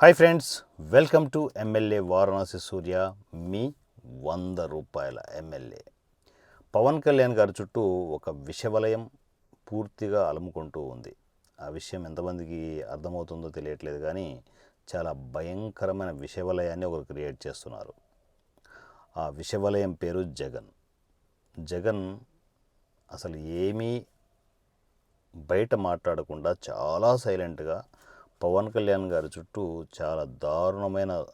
Hi friends welcome to MLA Varanasi Surya మీ వంద రూపాయల MLA Pawan Kalyan గారి చుట్టూ ఒక విషవలయం పూర్తిగా అలుముకుంటూ ఉంది. ఆ విషయం ఎంతమందికి అర్థమవుతుందో తెలియట్లేదు కానీ చాలా భయంకరమైన విషవలయాన్ని ఒకరు క్రియేట్ చేస్తున్నారు. ఆ విషవలయం పేరు జగన్. జగన్ అసలు ఏమీ బయట మాట్లాడకుండా చాలా సైలెంట్గా పవన్ కళ్యాణ్ గారి చుట్టూ చాలా దారుణమైన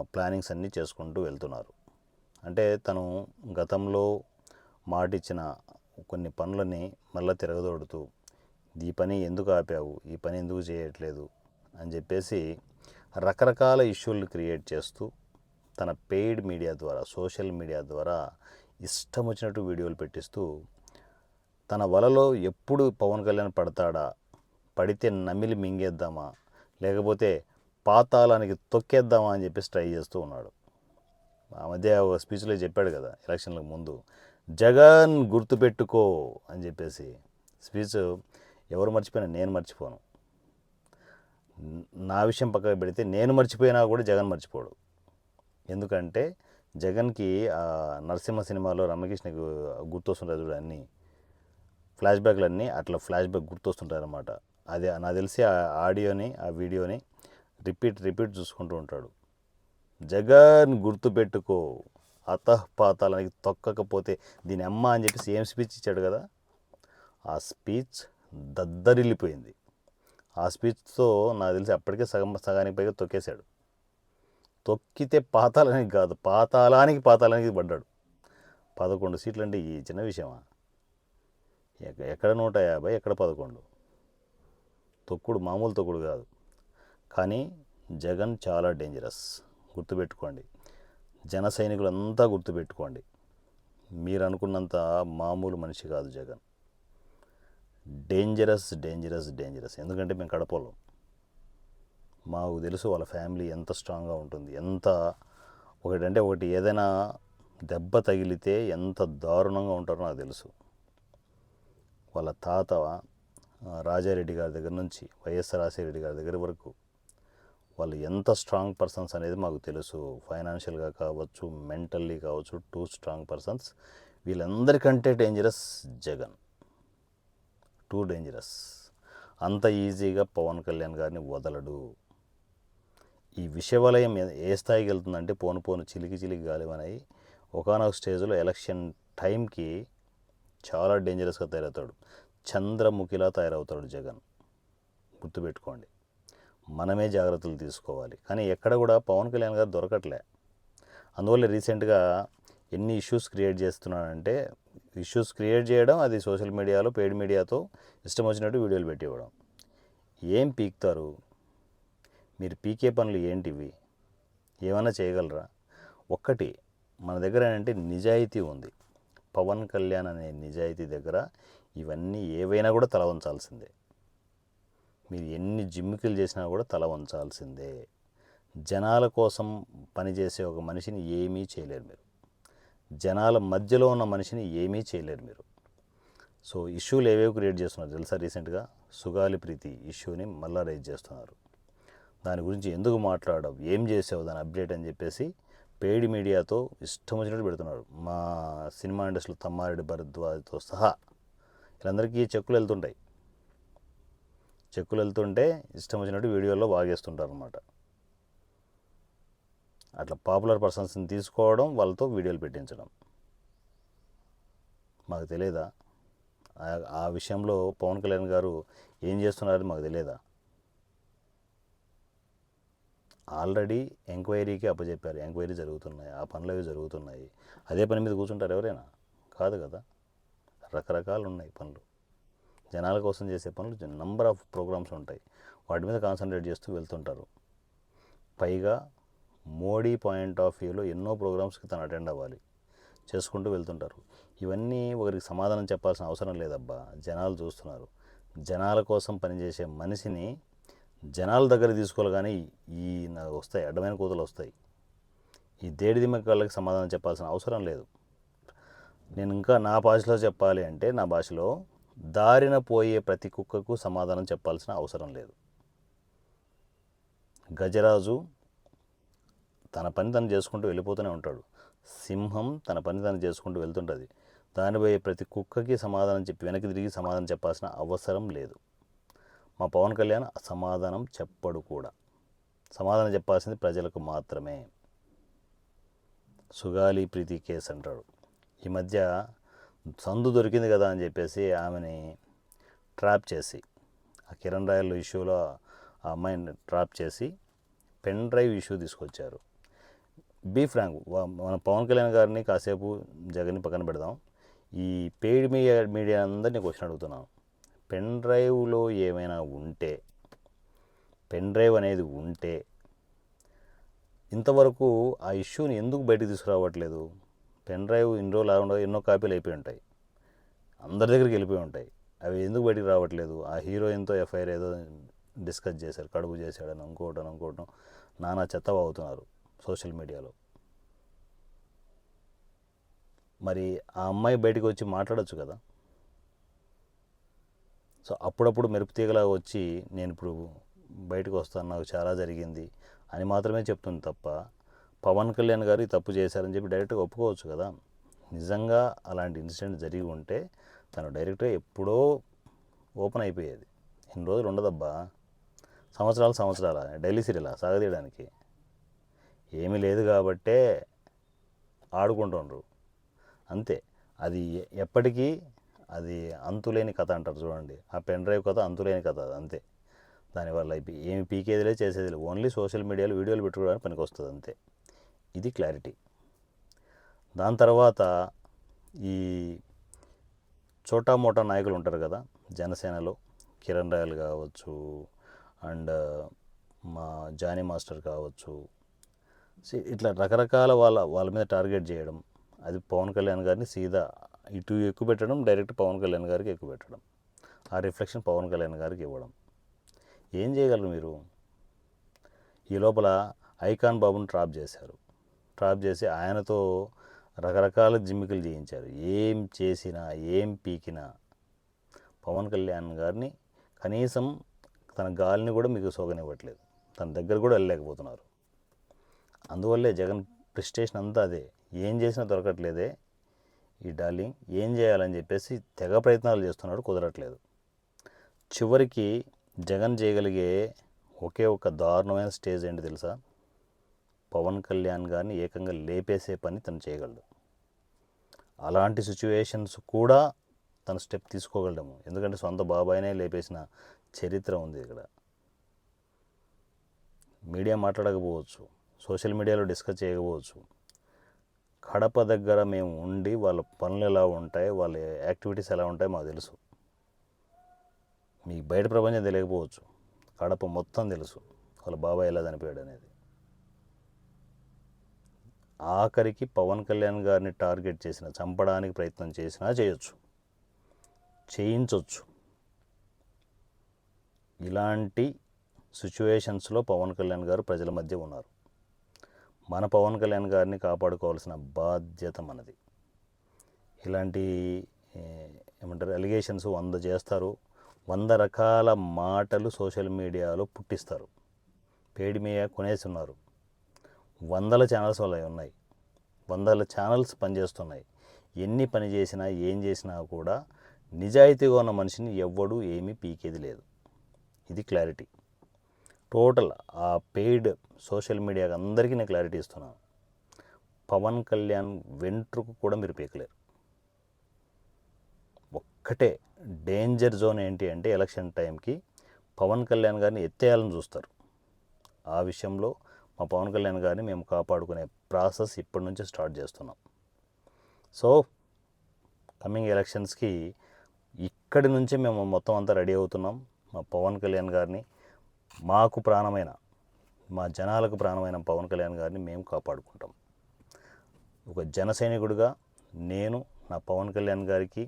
ప్లానింగ్స్ అన్నీ చేసుకుంటూ వెళ్తున్నారు. అంటే తను గతంలో మాటిచ్చిన కొన్ని పనులని మళ్ళీ తిరగదోడుతూ ఈ పని ఎందుకు ఆపావు? ఈ పని ఎందుకు చేయట్లేదు? అని చెప్పేసి రకరకాల ఇష్యూలు క్రియేట్ చేస్తూ తన పెయిడ్ మీడియా ద్వారా సోషల్ మీడియా ద్వారా ఇష్టం వచ్చినట్టు వీడియోలు పెట్టిస్తూ తన వలలో ఎప్పుడు పవన్ కళ్యాణ్ పడతాడా పడితే నమిలి మింగేద్దామా? లేకపోతే పాతాళానికి తొక్కేద్దామా అని చెప్పేసి ట్రై చేస్తూ ఉన్నాడు. ఆ మధ్య ఒక స్పీచ్లో చెప్పాడు కదా ఎలక్షన్లకు ముందు. జగన్ గుర్తుపెట్టుకో అని చెప్పేసి స్పీచ్ ఎవరు మర్చిపోయినా నేను మర్చిపోను. నా విషయం పక్కకు పెడితే నేను మర్చిపోయినా కూడా జగన్ మర్చిపోడు. ఎందుకంటే జగన్కి ఆ నరసింహ సినిమాలో రమకృష్ణకి గుర్తొస్తుంటారు చూడన్నీ ఫ్లాష్ బ్యాక్లన్నీ అట్లా ఫ్లాష్ బ్యాక్ గుర్తొస్తుంటారనమాట అది నాకు తెలిసి ఆ ఆడియోని ఆ వీడియోని రిపీట్ రిపీట్ చూసుకుంటూ ఉంటాడు. జగన్ గుర్తుపెట్టుకో అతఃపాతాలనికి తొక్కకపోతే దీని అమ్మ అని చెప్పేసి ఏం స్పీచ్ ఇచ్చాడు కదా? ఆ స్పీచ్ దద్దరిల్లిపోయింది. ఆ స్పీచ్తో నాకు తెలిసి అప్పటికే సగం సగానికి పైగా తొక్కేశాడు. తొక్కితే పాతాళానికి కాదు పాతాలానికి పాతాళానికి పడ్డాడు. పదకొండు సీట్లు అంటే ఈ చిన్న విషయమా? ఎక్కడ నూట యాభై ఎక్కడ పదకొండు? తొక్కుడు మామూలు తొక్కుడు కాదు. కానీ జగన్ చాలా డేంజరస్ గుర్తుపెట్టుకోండి. జన సైనికులంతా గుర్తుపెట్టుకోండి. మీరు అనుకున్నంత మామూలు మనిషి కాదు జగన్. డేంజరస్ డేంజరస్ డేంజరస్ ఎందుకంటే మేము కడపలో. మాకు తెలుసు వాళ్ళ ఫ్యామిలీ ఎంత స్ట్రాంగ్గా ఉంటుంది. ఎంత ఒకటంటే ఒకటి ఏదైనా దెబ్బ తగిలితే ఎంత దారుణంగా ఉంటారో నాకు తెలుసు. వాళ్ళ తాత రాజారెడ్డి గారి దగ్గర నుంచి వైఎస్ఆర్ రాజశేఖరెడ్డి గారి దగ్గర వరకు వాళ్ళు ఎంత స్ట్రాంగ్ పర్సన్స్ అనేది మాకు తెలుసు. ఫైనాన్షియల్గా కావచ్చు మెంటల్లీ కావచ్చు టూ స్ట్రాంగ్ పర్సన్స్. వీళ్ళందరికంటే డేంజరస్ జగన్. Too dangerous. అంత ఈజీగా పవన్ కళ్యాణ్ గారిని వదలడు. ఈ విషవలయం ఏ- ఏ స్థాయికి వెళ్తుందంటే పోను పోను చిలికి చిలికి గాలివనై ఒకనొక స్టేజ్లో ఎలక్షన్ టైంకి చాలా డేంజరస్గా తయారవుతాడు. చంద్రముఖిలా తయారవుతాడు జగన్. గుర్తుపెట్టుకోండి. మనమే జాగ్రత్తలు తీసుకోవాలి. కానీ ఎక్కడ కూడా పవన్ కళ్యాణ్ గారు దొరకట్లే. అందువల్ల రీసెంట్గా ఎన్ని ఇష్యూస్ క్రియేట్ చేస్తున్నాడంటే ఇష్యూస్ క్రియేట్ చేయడం అది సోషల్ మీడియాలో పెయిడ్ మీడియాతో ఇష్టం వచ్చినట్టు వీడియోలు పెట్టివ్వడం ఏం పీకుతారు? మీరు పీకే పనులు ఏంటివి? ఏమైనా చేయగలరా? ఒక్కటి మన దగ్గర ఏంటంటే నిజాయితీ ఉంది. పవన్ కళ్యాణ్ అనే నిజాయితీ దగ్గర ఇవన్నీ ఏవైనా కూడా తల వంచాల్సిందే. మీరు ఎన్ని జిమ్మికలు చేసినా కూడా తల వంచాల్సిందే. జనాల కోసం పనిచేసే ఒక మనిషిని ఏమీ చేయలేరు మీరు. జనాల మధ్యలో ఉన్న మనిషిని ఏమీ చేయలేరు మీరు. సో ఇష్యూలు ఏవేవి క్రియేట్ చేస్తున్నారు తెలుసా రీసెంట్గా? సుగాలి ప్రీతి ఇష్యూని మళ్ళా రైజ్ చేస్తున్నారు. దాని గురించి ఎందుకు మాట్లాడవు? ఏం చేసావు? దాని అప్డేట్ అని చెప్పేసి పెయిడ్ మీడియాతో ఇష్టం వచ్చినట్టు పెడుతున్నారు. మా సినిమా ఇండస్ట్రీలో తమ్మారెడ్డి భరద్వాజ్తో సహా వీళ్ళందరికీ చెక్కులు వెళ్తుంటాయి. చెక్కులు వెళ్తుంటే ఇష్టం వచ్చినట్టు వీడియోలో బాగేస్తుంటారు అనమాట అట్లా పాపులర్ పర్సన్స్ని తీసుకోవడం వాళ్ళతో వీడియోలు పెట్టించడం. మాకు తెలియదా ఆ- ఆ విషయంలో పవన్ కళ్యాణ్ గారు ఏం చేస్తున్నారని మాకు తెలియదా ఆల్రెడీ ఎంక్వైరీకి అప్పచెప్పారు. ఎంక్వైరీ జరుగుతున్నాయి. ఆ పనులు అవి జరుగుతున్నాయి. అదే పని మీద కూర్చుంటారు ఎవరైనా? కాదు కదా? రకరకాలు ఉన్నాయి పనులు. జనాల కోసం చేసే పనులు నంబర్ ఆఫ్ ప్రోగ్రామ్స్ ఉంటాయి. వాటి మీద కాన్సన్ట్రేట్ చేస్తూ వెళ్తుంటారు. పైగా మోడీ పాయింట్ ఆఫ్ వ్యూలో ఎన్నో ప్రోగ్రామ్స్కి తను అటెండ్ అవ్వాలి. చేసుకుంటూ వెళ్తుంటారు. ఇవన్నీ ఒకరికి సమాధానం చెప్పాల్సిన అవసరం లేదబ్బా. జనాలు చూస్తున్నారు. జనాల కోసం పనిచేసే మనిషిని జనాల దగ్గర తీసుకోవాలి కానీ ఈ వస్తాయి. అడ్డమైన కూతలు వస్తాయి. ఈ దేడి వాళ్ళకి సమాధానం చెప్పాల్సిన అవసరం లేదు. నేను ఇంకా నా భాషలో చెప్పాలి అంటే నా భాషలో దారిన పోయే ప్రతి కుక్కకు సమాధానం చెప్పాల్సిన అవసరం లేదు. గజరాజు తన పని తను చేసుకుంటూ వెళ్ళిపోతూనే ఉంటాడు. సింహం తన పని తను చేసుకుంటూ వెళ్తుంటుంది. దానిపై ప్రతి కుక్కకి సమాధానం చెప్పి వెనక్కి తిరిగి సమాధానం చెప్పాల్సిన అవసరం లేదు. మా పవన్ కళ్యాణ్ సమాధానం చెప్పడు కూడా. సమాధానం చెప్పాల్సింది ప్రజలకు మాత్రమే. సుగాలి ప్రీతి కేసు అంటాడు. ఈ మధ్య సందు దొరికింది కదా అని చెప్పేసి ఆమెని ట్రాప్ చేసి ఆ కిరణ్ రాయల్ ఇష్యూలో ఆ అమ్మాయిని ట్రాప్ చేసి పెన్ డ్రైవ్ ఇష్యూ తీసుకొచ్చారు. బీ ఫ్రాంక్ మన పవన్ కళ్యాణ్ గారిని కాసేపు జగన్ని పక్కన పెడదాం. ఈ పెయిడ్ మీడియా మీడియా అందరినీ క్వశ్చన్ అడుగుతున్నాను పెన్ డ్రైవ్లో ఏమైనా ఉంటే పెన్ డ్రైవ్ అనేది ఉంటే ఇంతవరకు ఆ ఇష్యూని ఎందుకు బయటకు తీసుకురావట్లేదు? పెన్ డ్రైవ్ ఇన్ని రోజులు అలా ఉండవు ఎన్నో కాపీలు అయిపోయి ఉంటాయి. అందరి దగ్గరికి వెళ్ళిపోయి ఉంటాయి. అవి ఎందుకు బయటికి రావట్లేదు? ఆ హీరోయిన్తో ఎఫ్ఐఆర్ ఏదో డిస్కస్ చేశారు కడుపు చేశాడని అనుకోవటం అనుకోవటం నానా చెత్త అవుతున్నారు సోషల్ మీడియాలో. మరి ఆ అమ్మాయి బయటికి వచ్చి మాట్లాడొచ్చు కదా? సో అప్పుడప్పుడు మెరుపు తీగలా వచ్చి నేను ఇప్పుడు బయటకు వస్తాను నాకు చాలా జరిగింది అని మాత్రమే చెప్తుంది తప్ప పవన్ కళ్యాణ్ గారు తప్పు చేశారని చెప్పి డైరెక్ట్గా ఒప్పుకోవచ్చు కదా. నిజంగా అలాంటి ఇన్సిడెంట్ జరిగి ఉంటే తను డైరెక్ట్గా ఎప్పుడో ఓపెన్ అయిపోయేది. ఇన్ని రోజులు ఉండదబ్బా. సంవత్సరాలు సంవత్సరాల? డైలీ సీరియలా? సాగదీయడానికి? ఏమీ లేదు కాబట్టే ఆడుకుంటుండ్రు. అంతే. అది ఎప్పటికీ అది అంతులేని కథ అంటారు చూడండి. ఆ పెన్ డ్రైవ్ కథ అంతులేని కథ అది అంతే. దానివల్ల ఏమి పీకేదిలే చేసేది లేదు ఓన్లీ సోషల్ మీడియాలో వీడియోలు పెట్టుకోవడానికి పనికి వస్తుంది అంతే. ఇది క్లారిటీ. దాని తర్వాత ఈ చోటా మోటా నాయకులు ఉంటారు కదా జనసేనలో కిరణ్ రాయల్ కావచ్చు అండ్ మా జానీ మాస్టర్ కావచ్చు. ఇట్లా రకరకాల వాళ్ళ వాళ్ళ మీద టార్గెట్ చేయడం అది పవన్ కళ్యాణ్ గారిని సీదా ఇటు ఎక్కువ పెట్టడం డైరెక్ట్ పవన్ కళ్యాణ్ గారికి ఎక్కువ పెట్టడం ఆ రిఫ్లెక్షన్ పవన్ కళ్యాణ్ గారికి ఇవ్వడం. ఏం చేయగలరు మీరు? ఈ లోపల ఐకాన్ బాబుని ట్రాప్ చేశారు. స్టాప్ చేసి ఆయనతో రకరకాల జిమ్మికలు చేయించారు. ఏం చేసినా ఏం పీకినా పవన్ కళ్యాణ్ గారిని కనీసం తన గాలిని కూడా మీకు సోగనివ్వట్లేదు తన దగ్గర కూడా వెళ్ళలేకపోతున్నారు. అందువల్లే జగన్ ప్రిస్టేషన్ అంతా అదే. ఏం చేసినా దొరకట్లేదే. ఈ డార్లింగ్ ఏం చేయాలని చెప్పేసి తెగ ప్రయత్నాలు చేస్తున్నాడు కుదరట్లేదు. చివరికి జగన్ చేయగలిగే ఒకే ఒక దారుణమైన స్టేజ్ ఏంటి తెలుసా? పవన్ కళ్యాణ్ గారిని ఏకంగా లేపేసే పని తను చేయగలడు. అలాంటి సిచ్యువేషన్స్ కూడా తన స్టెప్ తీసుకోగలడము. ఎందుకంటే సొంత బాబాయినే లేపేసిన చరిత్ర ఉంది ఇక్కడ. మీడియా మాట్లాడకపోవచ్చు సోషల్ మీడియాలో డిస్కస్ చేయకపోవచ్చు. కడప దగ్గర మేము ఉండి వాళ్ళ పనులు ఎలా ఉంటాయి వాళ్ళ యాక్టివిటీస్ ఎలా ఉంటాయో మాకు తెలుసు. మీకు బయట ప్రపంచం తెలియకపోవచ్చు కడప మొత్తం తెలుసు. వాళ్ళ బాబాయ్ ఎలా చనిపోయాడు అనేది. ఆఖరికి పవన్ కళ్యాణ్ గారిని టార్గెట్ చేసిన చంపడానికి ప్రయత్నం చేసినా చేయొచ్చు. చేయించవచ్చు ఇలాంటి సిచ్యువేషన్స్లో పవన్ కళ్యాణ్ గారు ప్రజల మధ్య ఉన్నారు. మన పవన్ కళ్యాణ్ గారిని కాపాడుకోవాల్సిన బాధ్యత మనది. ఇలాంటి ఏమంటారు అలిగేషన్స్ వంద చేస్తారు. వంద రకాల మాటలు సోషల్ మీడియాలో పుట్టిస్తారు. పేడి మీద కొనేసి ఉన్నారు వందల ఛానల్స్ వల్ల ఉన్నాయి. వందల ఛానల్స్ పనిచేస్తున్నాయి. ఎన్ని పని చేసినా ఏం చేసినా కూడా నిజాయితీగా ఉన్న మనిషిని ఎవ్వడూ ఏమీ పీకేది లేదు. ఇది క్లారిటీ టోటల్ ఆ పెయిడ్ సోషల్ మీడియాకి అందరికీ నేను క్లారిటీ ఇస్తున్నాను. పవన్ కళ్యాణ్ వెంట్రుకు కూడా మీరు పీకలేరు. ఒక్కటే డేంజర్ జోన్ ఏంటి అంటే ఎలక్షన్ టైంకి పవన్ కళ్యాణ్ గారిని ఎత్తేయాలని చూస్తారు. ఆ విషయంలో మా పవన్ కళ్యాణ్ గారిని మేము కాపాడుకునే ప్రాసెస్ ఇప్పటి నుంచి స్టార్ట్ చేస్తున్నాం. సో కమింగ్ ఎలక్షన్స్కి ఇక్కడి నుంచి మేము మొత్తం అంతా రెడీ అవుతున్నాం. మా పవన్ కళ్యాణ్ గారిని మాకు ప్రాణమైన మా జనాలకు ప్రాణమైన పవన్ కళ్యాణ్ గారిని మేము కాపాడుకుంటాం. ఒక జన సైనికుడిగా నేను నా పవన్ కళ్యాణ్ గారికి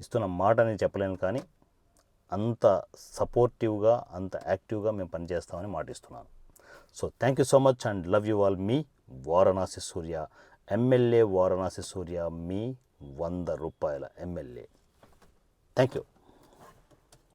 ఇస్తున్న మాట అని చెప్పలేను కానీ అంత సపోర్టివ్గా అంత యాక్టివ్గా మేము పనిచేస్తామని మాటిస్తున్నాను. so thank you so much and love you all me Varanasi Surya MLA Varanasi Surya మీ వంద రూపాయల ఎమ్మెల్యే థ్యాంక్ యూ